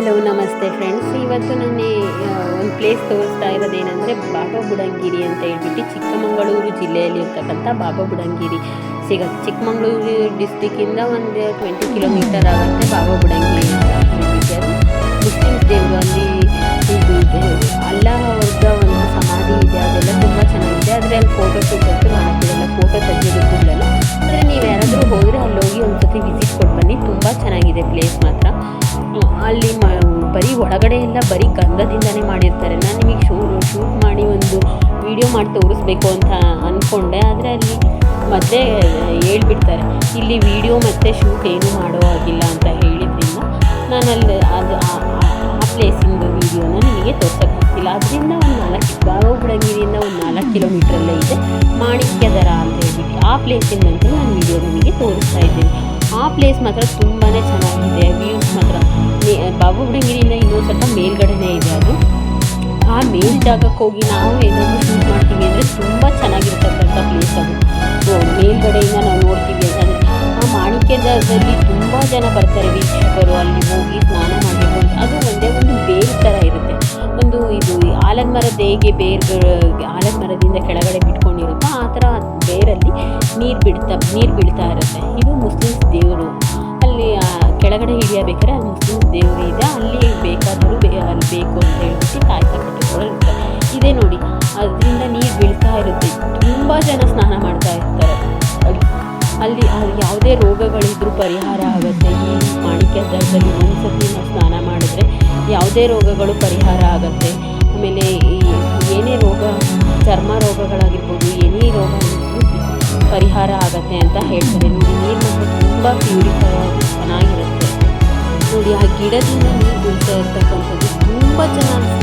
Hello, ನಮಸ್ತೆ friends ಇವತ್ತು ನಾನು ಒಂದು ಪ್ಲೇಸ್ ತೋರಿಸ್ತಾ ಇರೋದೇನೆಂದರೆ ಬಾಬಾ ಬುಡಂಗಿರಿ ಅಂತ ಹೇಳ್ಬಿಟ್ಟು ಚಿಕ್ಕಮಗಳೂರು ಜಿಲ್ಲೆಯಲ್ಲಿ ಇರ್ತಕ್ಕಂಥ ಬಾಬಾ ಬುಡಂಗಿರಿ ಸಿಗುತ್ತೆ ಚಿಕ್ಕಮಗಳೂರು ಡಿಸ್ಟಿಕ್ಕಿಂದ ಒಂದು ಟ್ವೆಂಟಿ ಕಿಲೋಮೀಟರ್ ಆಗುತ್ತೆ ಬಾಬಾ ಬುಡಂಗಿರಿ ಒಳಗಡೆ ಎಲ್ಲ ಬರೀ ಗಂಧದಿಂದನೇ ಮಾಡಿರ್ತಾರೆ. ನಾನು ನಿಮಗೆ ಶೂ ಶೂಟ್ ಮಾಡಿ ಒಂದು ವಿಡಿಯೋ ಮಾಡಿ ತೋರಿಸ್ಬೇಕು ಅಂತ ಅಂದ್ಕೊಂಡೆ ಆದರೆ ಅಲ್ಲಿ ಮತ್ತೆ ಹೇಳ್ಬಿಡ್ತಾರೆ, ಇಲ್ಲಿ ವಿಡಿಯೋ ಮತ್ತು ಶೂಟ್ ಏನೂ ಮಾಡೋ ಆಗಿಲ್ಲ ಅಂತ ಹೇಳಿದ್ರಿಂದ ನಾನು ಅಲ್ಲಿ ಅದು ಆ- ಪ್ಲೇಸಿಂದು ವಿಡಿಯೋನ ನಿಮಗೆ ತೋರ್ಸೋಕ್ಕಾಗ್ತಿಲ್ಲ ಅದರಿಂದ ಒಂದು ನಾಲ್ಕು ಬಾಬಾಬುಡಂಗಿರಿಯಿಂದ ಒಂದು ನಾಲ್ಕು ಕಿಲೋಮೀಟ್ರಲ್ಲೇ ಇದೆ ಮಾಣಿಕ್ಯದರ ಅಂತ ಹೇಳ್ಬಿಟ್ಟು ಆ ಪ್ಲೇಸಿಂದಂತೂ ನಾನು ವಿಡಿಯೋ ನಿಮಗೆ ತೋರಿಸ್ತಾ ಇದ್ದೀನಿ. ಆ ಪ್ಲೇಸ್ ಮಾತ್ರ ತುಂಬಾ ಚೆನ್ನಾಗಿದೆ. ವ್ಯೂಸ್ ಮಾತ್ರ. ಬಾಬು ಇನ್ನೊಂದು ಸ್ವಲ್ಪ ಮೇಲ್ಗಡೆನೇ ಇದೆ ಅದು. ಆ ಮೇಲ್ ಜಾಗಕ್ಕೆ ಹೋಗಿ ನಾವು ಏನಾದರೂ ಶೂಟ್ ಮಾಡ್ತೀವಿ ಅಂದರೆ ತುಂಬ ಚೆನ್ನಾಗಿರ್ತಕ್ಕಂಥ ಪ್ಲೇಸ್ ಅದು. ಮೇಲ್ಗಡೆಯಿಂದ ನಾವು ನೋಡ್ತೀವಿ ಅಂತಂದರೆ ಆ ಮಾಣಿಕ್ಯದಲ್ಲಿ ತುಂಬ ಜನ ಬರ್ತಾರೆ ವೀಕ್ಷಕರು ಅಲ್ಲಿ ಹೋಗಿ ಸ್ನಾನ ಮಾಡಬೇಕು ಅದು ಒಂದೇ ಒಂದು ಬೇರು ಥರ ಇರುತ್ತೆ. ಒಂದು ಇದು ಆಲದ ಮರದ ಹೇಗೆ ಬೇರು ಆಲದ ಮರದಿಂದ ಕೆಳಗಡೆ ಬಿಟ್ಕೊಂಡಿರುತ್ತೋ ಆ ಥರ ಬೇರಲ್ಲಿ ನೀರು ಬಿಡ್ತಾ ನೀರು ಬಿಡ್ತಾ ಇರುತ್ತೆ. ಇದು ಮುಸ್ಲಿಮ್ಸ್ ದೇವರು. ಅಲ್ಲಿ ಕೆಳಗಡೆ ಹಿಡಿಯಬೇಕಾದ್ರೆ ಅಲ್ಲಿ ಮುಸ್ಲಿಮ್ಸ್ ದೇವರು ಇದೆ, ಅಲ್ಲಿ ಬೇಕಾದರೂ ಬೇ ಅಲ್ಲಿ ಬೇಕು ಅಂತ ಹೇಳ್ಬಿಟ್ಟು ಕಾಯ್ತಾ ಕಟ್ಟಿಕೊಂಡಿರ್ತಾರೆ ಇದೇ ನೋಡಿ, ಅದರಿಂದ ನೀರು ಬೀಳ್ತಾ ಇರುತ್ತೆ. ತುಂಬ ಜನ ಸ್ನಾನ ಮಾಡ್ತಾ ಇರ್ತಾರೆ. ಅಲ್ಲಿ ಯಾವುದೇ ರೋಗಗಳಿದ್ದರೂ ಪರಿಹಾರ ಆಗುತ್ತೆ. ಈ ಮಾಣಿಕ್ಯ ದರದಲ್ಲಿ ಒಂದು ಸತಿ ನಾವು ಸ್ನಾನ ಮಾಡಿದ್ರೆ ಯಾವುದೇ ರೋಗಗಳು ಪರಿಹಾರ ಆಗುತ್ತೆ. ಆಮೇಲೆ ಏನೇ ರೋಗ, ಚರ್ಮ ರೋಗಗಳಾಗಿರ್ಬೋದು, ಏನೇ ರೋಗ ಪರಿಹಾರ ಆಗುತ್ತೆ ಅಂತ ಹೇಳ್ತಾರೆ. ನೀರು ತುಂಬ ಪ್ಯೂರಿಫೈ ಆಗಿ ಚೆನ್ನಾಗಿರುತ್ತೆ ನೋಡಿ ಆ ಗಿಡದಿಂದ ನೀರು ಬೀಳ್ತಾ ಇರ್ತಕ್ಕಂಥದ್ದು ತುಂಬ ಚೆನ್ನಾಗಿ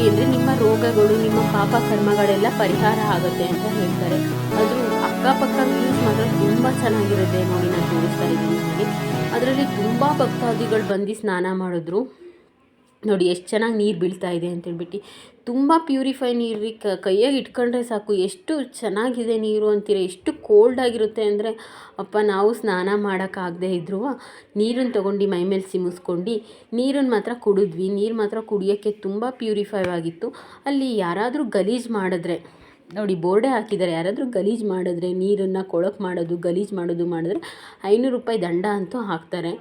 ಎದ್ರಿ ಅಂದರೆ ನಿಮ್ಮ ರೋಗಗಳು, ನಿಮ್ಮ ಪಾಪ ಕರ್ಮಗಳೆಲ್ಲ ಪರಿಹಾರ ಆಗುತ್ತೆ ಅಂತ ಹೇಳ್ತಾರೆ. ಅದು ಅಕ್ಕಪಕ್ಕ ವ್ಯೂಸ್ ಮಾತ್ರ ತುಂಬ ಚೆನ್ನಾಗಿರುತ್ತೆ ನೋಡಿ ನಾನು ತೋರಿಸ್ತಾ ಇದ್ದೀನಿ ಅದರಲ್ಲಿ ತುಂಬ ಭಕ್ತಾದಿಗಳು ಬಂದು ಸ್ನಾನ ಮಾಡಿದ್ರು. ನೋಡಿ ಎಷ್ಟು ಚೆನ್ನಾಗಿ ನೀರು ಬೀಳ್ತಾ ಇದೆ ಅಂತೇಳ್ಬಿಟ್ಟು ತುಂಬ ಪ್ಯೂರಿಫೈ ನೀರು ರೀ ಕೈಯಾಗಿ ಇಟ್ಕೊಂಡ್ರೆ ಸಾಕು. ಎಷ್ಟು ಚೆನ್ನಾಗಿದೆ ನೀರು ಅಂತೀರ. ಎಷ್ಟು ಕೋಲ್ಡ್ ಆಗಿರುತ್ತೆ ಅಂದರೆ ಅಪ್ಪ, ನಾವು ಸ್ನಾನ ಮಾಡೋಕ್ಕಾಗದೆ ಇದ್ರೂ ನೀರನ್ನು ತೊಗೊಂಡು ಮೈ ಮೇಲೆ ಸಿಮಿಸ್ಕೊಂಡು ನೀರನ್ನು ಮಾತ್ರ ಕುಡಿದ್ವಿ. ನೀರು ಮಾತ್ರ ಕುಡಿಯೋಕ್ಕೆ ತುಂಬ ಪ್ಯೂರಿಫೈ ಆಗಿತ್ತು. ಅಲ್ಲಿ ಯಾರಾದರೂ ಗಲೀಜು ಮಾಡಿದ್ರೆ, ನೋಡಿ ಬೋರ್ಡೇ ಹಾಕಿದ್ದಾರೆ. ಯಾರಾದರೂ ಗಲೀಜು ಮಾಡಿದ್ರೆ, ನೀರನ್ನು ಕೊಳಕು ಮಾಡೋದು, ಗಲೀಜು ಮಾಡೋದು ಮಾಡಿದ್ರೆ ಐನೂರು ರೂಪಾಯಿ ದಂಡ ಅಂತೂ ಹಾಕ್ತಾರೆ.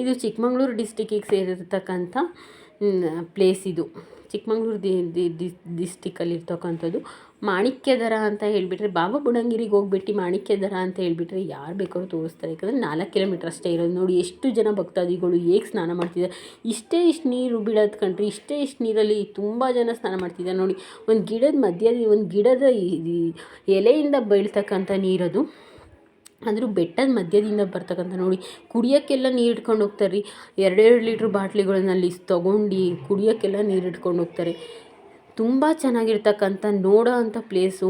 ಇದು ಚಿಕ್ಕಮಂಗ್ಳೂರು ಡಿಸ್ಟಿಕ್ಕಿಗೆ ಸೇರಿರ್ತಕ್ಕಂಥ ಪ್ಲೇಸ್ ಇದು. ಚಿಕ್ಕಮಂಗ್ಳೂರು ಡಿಸ್ಟಿಕಲ್ಲಿ ಇರ್ತಕ್ಕಂಥದ್ದು. ಮಾಣಿಕ್ಯದರ ಅಂತ ಹೇಳಿಬಿಟ್ರೆ, ಬಾಬಾ ಬುಡಂಗಿರಿಗೆ ಹೋಗ್ಬಿಟ್ಟು ಮಾಣಿಕ್ಯದರ ಅಂತ ಹೇಳಿಬಿಟ್ರೆ ಯಾರು ಬೇಕಾದ್ರೂ ತೋರಿಸ್ತಾರೆ. ಯಾಕಂದರೆ ನಾಲ್ಕು ಕಿಲೋಮೀಟ್ರ್ ಅಷ್ಟೇ ಇರೋದು. ನೋಡಿ ಎಷ್ಟು ಜನ ಭಕ್ತಾದಿಗಳು ಹೇಗೆ ಸ್ನಾನ ಮಾಡ್ತಿದ್ದಾರೆ. ಇಷ್ಟೇ ಇಷ್ಟು ನೀರು ಬೀಳೋದು ಕಂಡ್ರೆ ಇಷ್ಟೇ ಇಷ್ಟು ನೀರಲ್ಲಿ ತುಂಬ ಜನ ಸ್ನಾನ ಮಾಡ್ತಿದ್ದಾರೆ. ನೋಡಿ, ಒಂದು ಗಿಡದ ಮಧ್ಯದಲ್ಲಿ, ಒಂದು ಗಿಡದ ಎಲೆಯಿಂದ ಬೀಳ್ತಕ್ಕಂಥ ನೀರದು. ಆದರೂ ಬೆಟ್ಟದ ಮಧ್ಯದಿಂದ ಬರ್ತಕ್ಕಂಥ ನೋಡಿ, ಕುಡಿಯೋಕ್ಕೆಲ್ಲ ನೀರು ಇಟ್ಕೊಂಡು ಹೋಗ್ತಾರೆ ರೀ ಎರಡೆರಡು ಲೀಟ್ರ್ ಬಾಟ್ಲಿಗಳನ್ನ ಅಲ್ಲಿ ತೊಗೊಂಡು ಕುಡಿಯೋಕ್ಕೆಲ್ಲ ನೀರು ಇಟ್ಕೊಂಡು ಹೋಗ್ತಾರೆ. ತುಂಬ ಚೆನ್ನಾಗಿರ್ತಕ್ಕಂಥ ನೋಡೋ ಅಂಥ ಪ್ಲೇಸು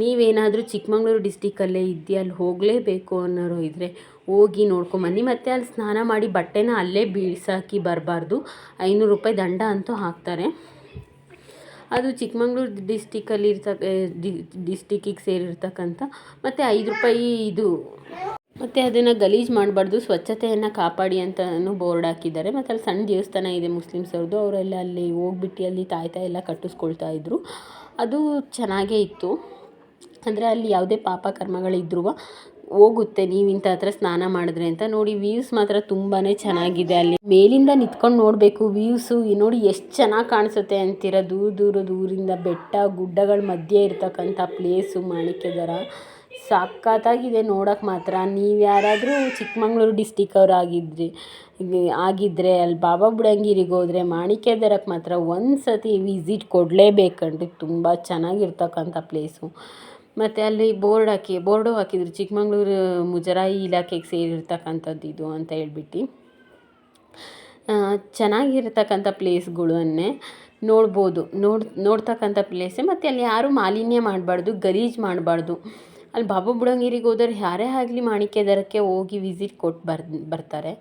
ನೀವೇನಾದರೂ ಚಿಕ್ಕಮಂಗ್ಳೂರು ಡಿಸ್ಟಿಕಲ್ಲೇ ಇದ್ದೀಯ ಅಲ್ಲಿ ಹೋಗಲೇಬೇಕು ಅನ್ನೋರು ಇದ್ದರೆ ಹೋಗಿ ನೋಡ್ಕೊಂಬನ್ನಿ ಮತ್ತು ಅಲ್ಲಿ ಸ್ನಾನ ಮಾಡಿ ಬಟ್ಟೆನ ಅಲ್ಲೇ ಬೀಳ್ಸಾಕಿ ಬರಬಾರ್ದು. ಐನೂರು ರೂಪಾಯಿ ದಂಡ ಅಂತೂ ಹಾಕ್ತಾರೆ. ಅದು ಚಿಕ್ಕಮಂಗ್ಳೂರು ಡಿಸ್ಟಿಕಲ್ಲಿ ಇರ್ತಕ್ಕ ಡಿಸ್ಟಿಕ್ಕಿಗೆ ಸೇರಿರ್ತಕ್ಕಂಥ, ಮತ್ತು ಐದು ರೂಪಾಯಿ ಇದು. ಮತ್ತು ಅದನ್ನು ಗಲೀಜು ಮಾಡಬಾರ್ದು, ಸ್ವಚ್ಛತೆಯನ್ನು ಕಾಪಾಡಿ ಅಂತಲೂ ಬೋರ್ಡ್ ಹಾಕಿದ್ದಾರೆ. ಮತ್ತು ಅಲ್ಲಿ ಸಣ್ಣ ದೇವಸ್ಥಾನ ಇದೆ ಮುಸ್ಲಿಮ್ಸ್ ಅವ್ರದ್ದು ಅವರೆಲ್ಲ ಅಲ್ಲಿ ಹೋಗ್ಬಿಟ್ಟು ಅಲ್ಲಿ ತಾಯ್ತಾ ಎಲ್ಲ ಕಟ್ಟಿಸ್ಕೊಳ್ತಾ ಇದ್ರು. ಅದು ಚೆನ್ನಾಗೇ ಇತ್ತು. ಅಂದರೆ ಅಲ್ಲಿ ಯಾವುದೇ ಪಾಪ ಕರ್ಮಗಳಿದ್ರೂ ಹೋಗುತ್ತೆ, ನೀವು ಇಂಥ ಹತ್ರ ಸ್ನಾನ ಮಾಡಿದ್ರೆ ಅಂತ ನೋಡಿ ವ್ಯೂಸ್ ಮಾತ್ರ ತುಂಬಾ ಚೆನ್ನಾಗಿದೆ ಅಲ್ಲಿ. ಮೇಲಿಂದ ನಿಂತ್ಕೊಂಡು ನೋಡಬೇಕು ವ್ಯೂಸು ನೋಡಿ ಎಷ್ಟು ಚೆನ್ನಾಗಿ ಕಾಣಿಸುತ್ತೆ ಅಂತೀರ? ದೂರ ದೂರ ದೂರಿಂದ ಬೆಟ್ಟ, ಗುಡ್ಡಗಳ ಮಧ್ಯೆ ಇರ್ತಕ್ಕಂಥ ಪ್ಲೇಸು ಮಾಣಿಕ್ಯದರ ಸಖತ್ತಾಗಿದೆ ನೋಡೋಕೆ ಮಾತ್ರ. ನೀವು ಯಾರಾದರೂ ಚಿಕ್ಕಮಂಗ್ಳೂರು ಡಿಸ್ಟಿಕ್ ಅವ್ರು ಆಗಿದ್ರಿ ಆಗಿದ್ದರೆ ಅಲ್ಲಿ ಬಾಬಾ ಬುಡಂಗಿರಿಗೆ ಹೋದರೆ ಮಾಣಿಕ್ಯದರಕ್ಕೆ ಮಾತ್ರ ಒಂದು ಸತಿ ವಿಸಿಟ್ ಕೊಡಲೇಬೇಕಂಡ್ರಿ ತುಂಬ ಚೆನ್ನಾಗಿರ್ತಕ್ಕಂಥ ಪ್ಲೇಸು ಮತ್ತು ಅಲ್ಲಿ ಬೋರ್ಡ್ ಹಾಕಿ, ಬೋರ್ಡು ಹಾಕಿದ್ರು ಚಿಕ್ಕಮಂಗ್ಳೂರು ಮುಜರಾಯಿ ಇಲಾಖೆಗೆ ಸೇರಿರ್ತಕ್ಕಂಥದ್ದು ಇದು ಅಂತ ಹೇಳ್ಬಿಟ್ಟು. ಚೆನ್ನಾಗಿರ್ತಕ್ಕಂಥ ಪ್ಲೇಸ್ಗಳನ್ನೇ ನೋಡ್ಬೋದು. ನೋಡ್, ನೋಡ್ತಕ್ಕಂಥ ಪ್ಲೇಸೇ. ಮತ್ತು ಅಲ್ಲಿ ಯಾರೂ ಮಾಲಿನ್ಯ ಮಾಡಬಾರ್ದು, ಗಲೀಜು ಮಾಡಬಾರ್ದು. ಅಲ್ಲಿ ಬಾಬಾ ಬುಡಂಗಿರಿಗೆ ಹೋದವ್ರು ಯಾರೇ ಆಗಲಿ ಮಾಣಿಕ್ಯ ದರಕ್ಕೆ ಹೋಗಿ ವಿಸಿಟ್ ಕೊಟ್ಟು ಬರ್, ಬರ್ತಾರೆ.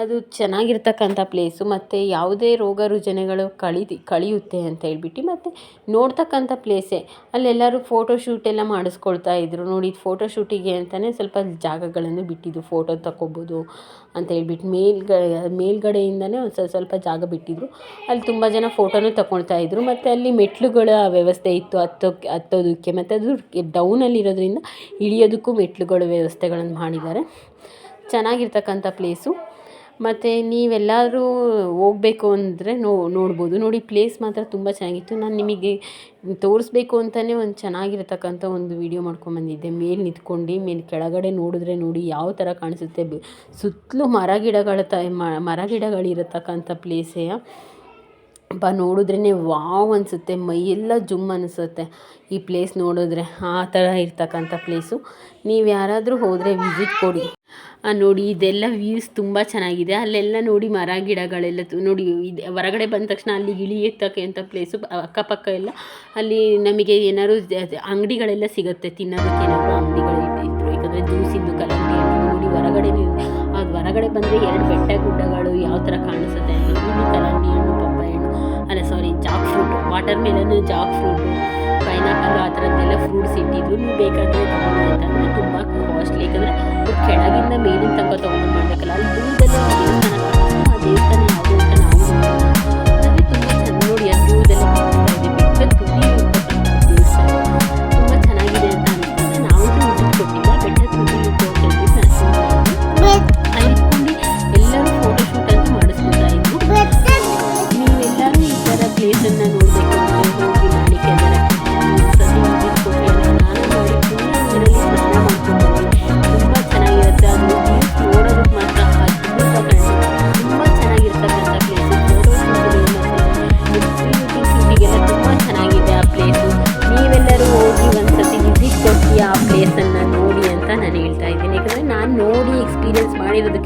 ಅದು ಚೆನ್ನಾಗಿರ್ತಕ್ಕಂಥ ಪ್ಲೇಸು ಮತ್ತು ಯಾವುದೇ ರೋಗ ರುಜಿನಗಳು ಕಳೀತಿ ಕಳೆಯುತ್ತೆ ಅಂತ ಹೇಳ್ಬಿಟ್ಟು, ಮತ್ತು ನೋಡ್ತಕ್ಕಂಥ ಪ್ಲೇಸೇ ಅಲ್ಲೆಲ್ಲರೂ ಫೋಟೋ ಶೂಟ್ ಎಲ್ಲ ಮಾಡಿಸ್ಕೊಳ್ತಾ ಇದ್ರು. ನೋಡಿ ಫೋಟೋ ಶೂಟಿಗೆ ಅಂತಲೇ ಸ್ವಲ್ಪ ಜಾಗಗಳನ್ನು ಬಿಟ್ಟಿದ್ದು ಫೋಟೋ ತಗೊಬೋದು ಅಂತ ಹೇಳ್ಬಿಟ್ಟು ಮೇಲ್ಗಡೆ, ಮೇಲ್ಗಡೆಯಿಂದನೇ ಒಂದು ಸ್ವಲ್ಪ ಸ್ವಲ್ಪ ಜಾಗ ಬಿಟ್ಟಿದ್ರು. ಅಲ್ಲಿ ತುಂಬ ಜನ ಫೋಟೋನೂ ತಗೊಳ್ತಾ ಇದ್ರು. ಮತ್ತು ಅಲ್ಲಿ ಮೆಟ್ಲುಗಳ ವ್ಯವಸ್ಥೆ ಇತ್ತು ಹತ್ತೋಕ್ಕೆ ಹತ್ತೋದಕ್ಕೆ. ಮತ್ತು ಅದು ಡೌನಲ್ಲಿರೋದ್ರಿಂದ ಇಳಿಯೋದಕ್ಕೂ ಮೆಟ್ಲುಗಳ ವ್ಯವಸ್ಥೆಗಳನ್ನು ಮಾಡಿದ್ದಾರೆ. ಚೆನ್ನಾಗಿರ್ತಕ್ಕಂಥ ಪ್ಲೇಸು ಮತ್ತು ನೀವೆಲ್ಲರೂ ಹೋಗ್ಬೇಕು ಅಂದರೆ ನೋಡ್ಬೋದು. ನೋಡಿ ಪ್ಲೇಸ್ ಮಾತ್ರ ತುಂಬ ಚೆನ್ನಾಗಿತ್ತು. ನಾನು ನಿಮಗೆ ತೋರಿಸ್ಬೇಕು ಅಂತಲೇ ಒಂದು ಚೆನ್ನಾಗಿರತಕ್ಕಂಥ ಒಂದು ವೀಡಿಯೋ ಮಾಡ್ಕೊಂಬಂದಿದ್ದೆ ಮೇಲೆ ನಿಂತ್ಕೊಂಡು, ಮೇಲೆ ಕೆಳಗಡೆ ನೋಡಿದ್ರೆ ನೋಡಿ ಯಾವ ಥರ ಕಾಣಿಸುತ್ತೆ. ಸುತ್ತಲೂ ಮರ ಗಿಡಗಳ ತ ಮರ ಗಿಡಗಳಿರತಕ್ಕಂಥ ಪ್ಲೇಸೇ ಬ ನೋಡಿದ್ರೇ ವಾವ್ ಅನಿಸುತ್ತೆ. ಮೈಯೆಲ್ಲ ಜುಮ್ ಅನಿಸುತ್ತೆ. ಈ ಪ್ಲೇಸ್ ನೋಡಿದ್ರೆ ಆ ಥರ ಇರ್ತಕ್ಕಂಥ ಪ್ಲೇಸು ನೀವು ಯಾರಾದರೂ ಹೋದರೆ ವಿಸಿಟ್ ಕೊಡಿ. ನೋಡಿ, ಇದೆಲ್ಲ ವ್ಯೂಸ್ ತುಂಬ ಚೆನ್ನಾಗಿದೆ. ಅಲ್ಲೆಲ್ಲ ನೋಡಿ, ಮರ, ಗಿಡಗಳೆಲ್ಲ ನೋಡಿ, ಇದು, ಹೊರಗಡೆ ಬಂದ ತಕ್ಷಣ ಅಲ್ಲಿ ಇಳಿಯತಕ್ಕಂಥ ಪ್ಲೇಸು ಅಕ್ಕಪಕ್ಕ ಎಲ್ಲ, ಅಲ್ಲಿ ನಮಗೆ ಏನಾದ್ರು ಅಂಗಡಿಗಳೆಲ್ಲ ಸಿಗುತ್ತೆ. ತಿನ್ನೋದಕ್ಕೆ ಏನಾದರೂ ಅಂಗಡಿಗಳು ಇದ್ದರು ಯಾಕಂದರೆ ಜ್ಯೂಸಿಂದು ಕಲಂಗಡಿ ನೋಡಿ, ಹೊರಗಡೆ ಅದು ಹೊರಗಡೆ ಬಂದರೆ ಎರಡು ಬೆಟ್ಟ ಗುಡ್ಡಗಳು ಯಾವ ಥರ ಕಾಣಿಸುತ್ತೆ ಅಂತ. ಕಲಂಗಡಿ ಹಣ್ಣು ಅಲ್ಲ sorry jack fruit water melon jack fruit pineapple ಆ ಥರದ್ದೆಲ್ಲ ಫ್ರೂಟ್ಸ್ ಇಟ್ಟಿದ್ರು. ನೀವು ಬೇಕಾದರೆ ತಗೊಳ್ಳಿ ಅಂತಂದರೆ ತುಂಬ ಕಾಸ್ಟ್ಲಿ ಯಾಕಂದರೆ ಕೆಳಗಿಂದ ಮೇಲಿನ ತನಕ ತೊಗೊಂಡು ಮಾಡಬೇಕಲ್ಲ ಅಲ್ಲಿ ದೂರದಲ್ಲಿ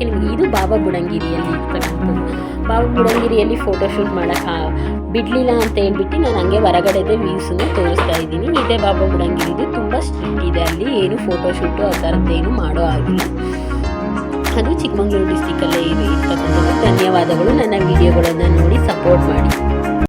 ನಿಮಗೆ ಇದು ಬಾಬಾ ಬುಡಂಗಿರಿಯಲ್ಲಿ ಇರ್ತಕ್ಕಂಥದ್ದು. ಬಾಬಾ ಬುಡಂಗಿರಿಯಲ್ಲಿ ಫೋಟೋಶೂಟ್ ಮಾಡೋಕ್ಕೆ ಬಿಡಲಿಲ್ಲ ಅಂತ ಹೇಳ್ಬಿಟ್ಟು ನಾನು ಹಂಗೆ ಹೊರಗಡೆದೇ ವ್ಯೂಸನ್ನು ತೋರಿಸ್ತಾ ಇದ್ದೀನಿ. ಇದೇ ಬಾಬಾ ಬುಡಂಗಿರಿದು ತುಂಬ ಸ್ಟ್ರಿಕ್ಟ್ ಇದೆ. ಅಲ್ಲಿ ಏನು ಫೋಟೋಶೂಟು ಆ ಥರದ್ದೇನು ಮಾಡೋ ಆಗಿಲ್ಲ ಅದು ಚಿಕ್ಕಮಗಳೂರು ಡಿಸ್ಟಿಕಲ್ಲೇ ಇರ್ತಕ್ಕಂಥದ್ದು. ಧನ್ಯವಾದಗಳು. ನನ್ನ ವಿಡಿಯೋಗಳನ್ನು ನೋಡಿ ಸಪೋರ್ಟ್ ಮಾಡಿ.